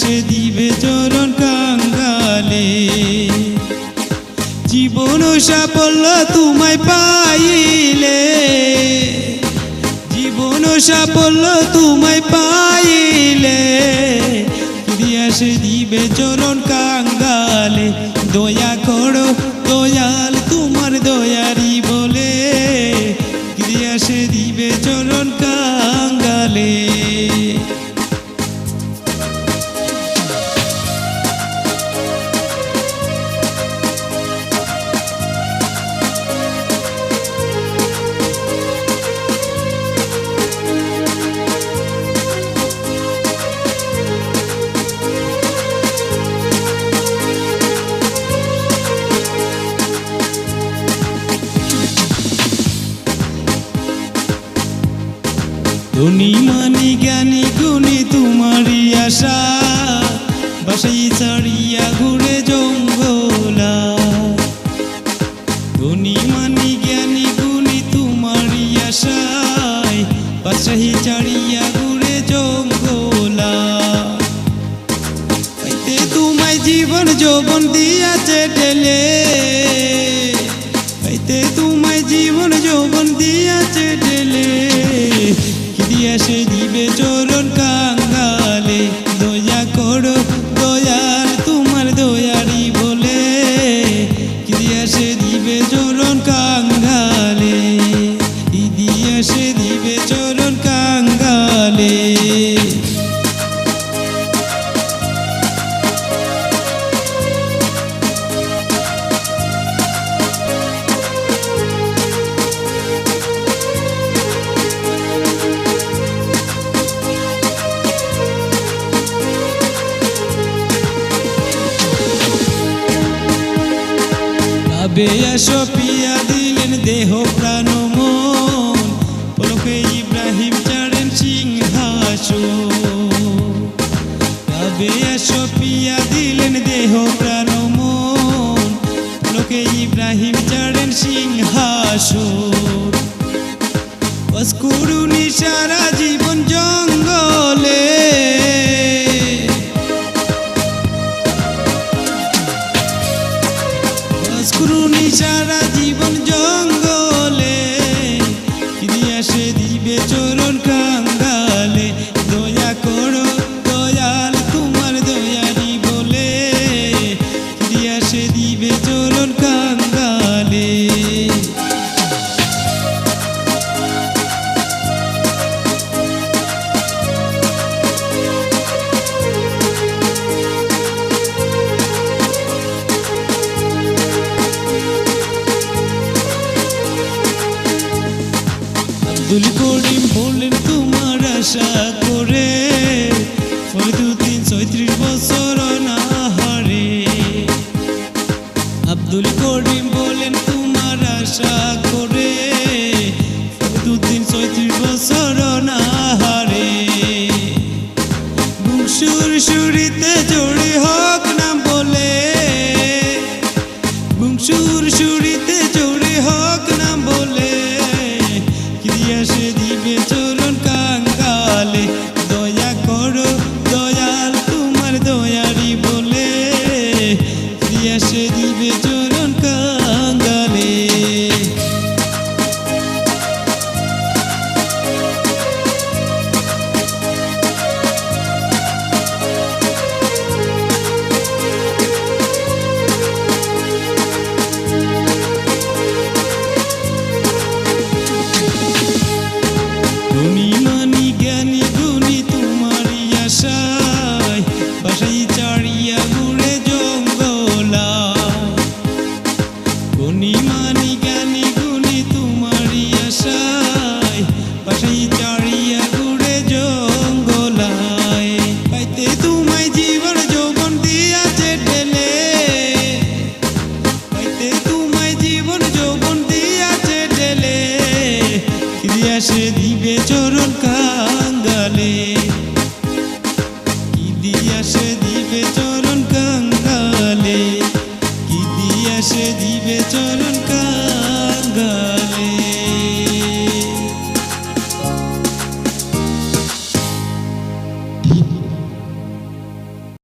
সে দিবে চরণ কাঙ্গালে। জীবন সাফল্য তোমায় পাইলে। জীবন সাফল্য তোমায় পাইলে। ফিরিয়া সে দিবে চরণ কাঙ্গালে। দয়া করো ধনী মানি জ্ঞানী, গুণী তোমারই আশা। বাসাই ছাড়িয়া ঘুরে জঙ্গলা ধনী মানি জ্ঞানী, গুণী তোমারই আশায়। বাসাই ছাড়িয়া ঘুরে জঙ্গলা হইতে তোমায় জীবন যৌবন দিয়াছে ঢেলে হইতে তোমায় জীবন যৌবন দিয়াছে ঢেলে তবে এসো পিয়া দিলেন দেহ প্রাণ মন। পলকে ইব্রাহিম চাড়েন সিংহাসন। তবে এসো পিয়া দিলেন দেহ প্রাণ মন। পলকে ইব্রাহিম চাড়েন সিংহাসন। অস্কুরুনি সারা জীবন অস্কুরুনি সারা জীবন জঙ্গলে আব্দুল করিম বললেন তোমার আশা করে। চরণ কাঙ্গালে